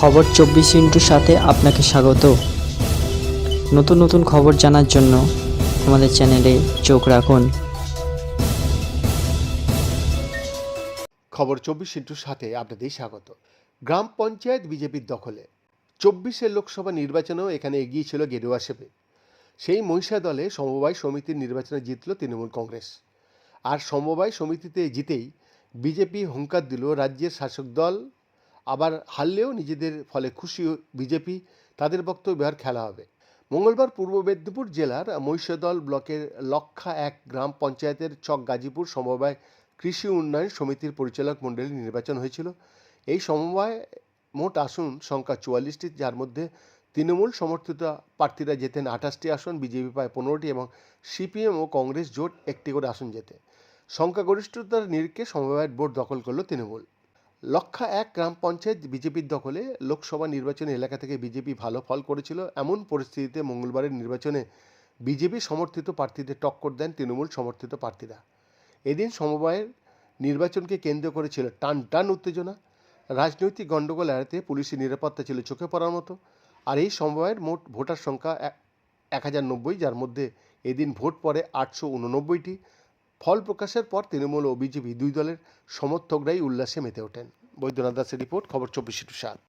খবর চব্বিশ ইন্টুর সাথে আপনাকে স্বাগত। নতুন নতুন খবর জানার জন্য আমাদের চ্যানেলে চোখ রাখুন। খবর চব্বিশ ইন্টুর সাথে আপনাদের স্বাগত। গ্রাম পঞ্চায়েত বিজেপির দখলে। চব্বিশের লোকসভা নির্বাচনেও এখানে এগিয়ে ছিল গেরুয়া সেবে। সেই মহিষা দলে সমবায় সমিতির নির্বাচনে জিতল তৃণমূল কংগ্রেস। আর সমবায় সমিতিতে জিতেই বিজেপি হুঙ্কার দিল রাজ্যের শাসক দল আবার হারলেও নিজেদের ফলে খুশি বিজেপি, তাদের বক্তব্য আর খেলা হবে। মঙ্গলবার পূর্ব মেদিনীপুর জেলার মহিষাদল ব্লকের লক্ষা এক গ্রাম পঞ্চায়েতের চক গাজীপুর সমবায় কৃষি উন্নয়ন সমিতির পরিচালক মণ্ডলী নির্বাচন হয়েছিল। এই সমবায় মোট আসন সংখ্যা চুয়াল্লিশটি, যার মধ্যে তৃণমূল সমর্থিত প্রার্থীরা জেতেন আঠাশটি আসন, বিজেপি পায় পনেরোটি এবং সিপিএম ও কংগ্রেস জোট একটি করে আসন জেতে। সংখ্যাগরিষ্ঠতার নিরিখে সমবায়ের ভোট দখল করল তৃণমূল। লক্ষা এক গ্রাম পঞ্চায়েত বিজেপির দখলে লোকসভা নির্বাচনী এলাকা থেকে বিজেপি ভালো ফল করেছিল। এমন পরিস্থিতিতে মঙ্গলবারের নির্বাচনে বিজেপি সমর্থিত প্রার্থীদের টক্কর দেন তৃণমূল সমর্থিত প্রার্থীরা। এদিন সমবায়ের নির্বাচনকে কেন্দ্র করেছিল টান টান উত্তেজনা। রাজনৈতিক গণ্ডগোল এড়াতে পুলিশের নিরাপত্তা ছিল চোখে পড়ার মতো। আর এই সমবায়ের মোট ভোটার সংখ্যা এক হাজার নব্বই, যার মধ্যে এদিন ভোট পড়ে আটশো উননব্বইটি। ফল প্রকাশের পর তৃণমূল ও বিজেপি দুই দলের সমর্থকরাই উল্লাসে মেতে ওঠেন। বৈদ্যনাথ দাসের রিপোর্ট, খবর চব্বিশ সাত।